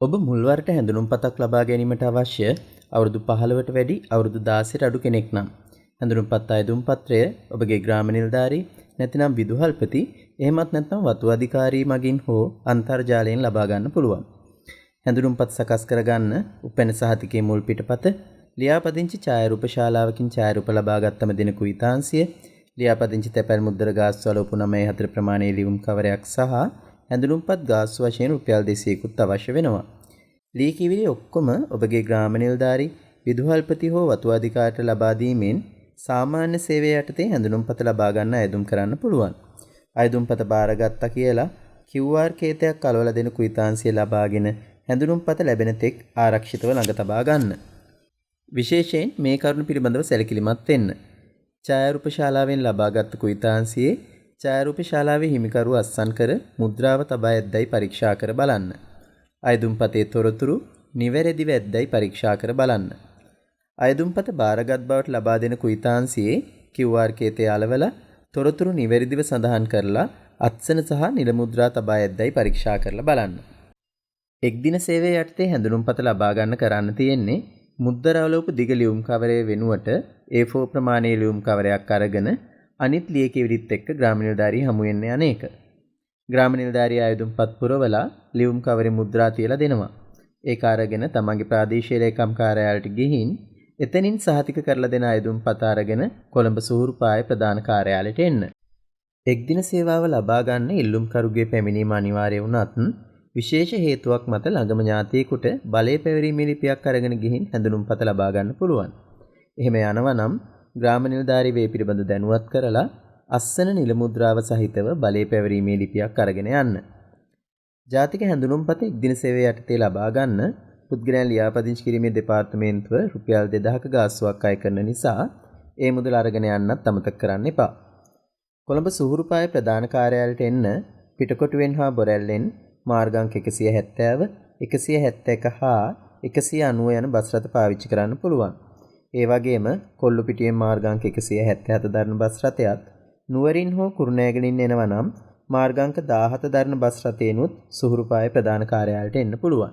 ඔබ මුල්වරට හැඳුනුම්පතක් ලබා ගැනීමට අවශ්‍ය අවුරුදු 15ට වැඩි අවුරුදු 16ට අඩු කෙනෙක් නම් හැඳුනුම්පත් අයදුම් පත්‍රය ඔබගේ ග්‍රාම නිලධාරී නැතිනම් විදුහල්පති එහෙමත් නැත්නම් වතු අධිකාරී මගින් හෝ අන්තර්ජාලයෙන් ලබා ගන්න පුළුවන්. හැඳුනුම්පත් සකස් කරගන්න උපැන්න සහතිකයේ මුල් පිටපත ලියාපදිංචි ඡායාරූප ශාලාවකින් ඡායාරූප ලබාගත්තම දින කුයිතාංශය ලියාපදිංචි තැපැල් මුද්දර ගාස්තු වල උපු 9 ප්‍රමාණයේ ලියුම් කවරයක් සහ හැඳුනුම්පත් ගාස්තු වශයෙන් රුපියල් 200කුත් අවශ්‍ය වෙනවා. ලී කිවිලි ඔක්කොම ඔබගේ ග්‍රාම නිලධාරී විදුහල්පති හෝ වතු අධිකාරියට ලබා දීමෙන් සාමාන්‍ය සේවය යටතේ හැඳුනුම්පත ලබා ගන්න අයදුම් කරන්න පුළුවන්. අයදුම්පත බාරගත්තා කියලා QR කේතයක් අලවලා දෙන කුයිතාංශය ලබාගෙන හැඳුනුම්පත ලැබෙන තෙක් ආරක්ෂිතව ළඟ තබා ගන්න. විශේෂයෙන් මේ කරුණු පිළිබඳව සැලකිලිමත් වෙන්න. ඡායාරූප ශාලාවෙන් ලබාගත් කුයිතාංශයේ ඡායාරූප ශාලාවේ හිමිකරු අත්සන් කර මුද්‍රාව තබා ඇද්දයි පරීක්ෂා කර බලන්න. අයදුම්පතේ තොරතුරු නිවැරදිව ඇද්දයි පරීක්ෂා කර බලන්න. අයදුම්පත බාරගත් බවට ලබා දෙන කුයිතාංශයේ QR කේතය අලවලා තොරතුරු නිවැරදිව සඳහන් කරලා අත්සන සහ නිල මුද්‍රා තබා ඇද්දයි පරීක්ෂා කරලා බලන්න. එක් දින සේවය යටතේ හැඳුනුම්පත ලබා ගන්න කරන්න තියෙන්නේ මුද්දරවලවපු දිග ලියුම් කවරය වෙනුවට A4 ප්‍රමාණයේ ලියුම් කවරයක් අරගෙන අනිත් ලියකියවිලිත් එක්ක ග්‍රාම නිලධාරී හමු වෙන්න යන එක. ග්‍රාම නිලධාරී ආයුධම්පත් පුරවලා ලියුම් කවරේ මුද්‍රා තියලා දෙනවා. ඒක අරගෙන තමන්ගේ ප්‍රාදේශීය ලේකම් කාර්යාලයට ගිහින් එතනින් සහතික කරලා දෙන ආයුධම්පත අරගෙන කොළඹ සූරුපාය ප්‍රධාන කාර්යාලයට එන්න. එක්දින සේවාව ලබා ගන්න ඉල්ලුම්කරුගේ පැමිණීම අනිවාර්ය වුණත් විශේෂ හේතුවක් මත ළඟම ඥාතියෙකුට බලය පැවරීමේ ලිපියක් අරගෙන ගිහින් හැඳුනුම්පත ලබා ගන්න පුළුවන්. එහෙම යනවා නම් ග්‍රාම නිලධාරී වේ පිළිබඳ දැනුවත් කරලා අස්සන නිල මුද්‍රාව සහිතව බලය පැවරීමේ ලිපියක් අරගෙන යන්න. ජාතික හැඳුනුම්පත එක්දින සේවය යටතේ ලබා ගන්න පුද්ගලයන් ලියාපදිංචි කිරීමේ දෙපාර්තමේන්තුව රුපියල් 2000ක ගාස්තුවක් අය කරන නිසා ඒ මුදල අරගෙන යන්නත් අමතක කරන්න එපා. කොළඹ සුහුරුපාය ප්‍රධාන කාර්යාලයට එන්න පිටකොටුවෙන් හා බොරැල්ලෙන් මාර්ගාංක 170, 171 හා 190 යන බස් රථ පාවිච්චි කරන්න පුළුවන්. ඒ වගේම කොල්ලුපිටියෙන් මාර්ගාංක 177 දරන බස් රථයත් නුවරින් හෝ කුරුණෑගලින් එනවා නම් මාර්ගාංක 17 දරන බස් රථේනුත් සුහුරුපාය ප්‍රධාන කාර්යාලයට එන්න පුළුවන්.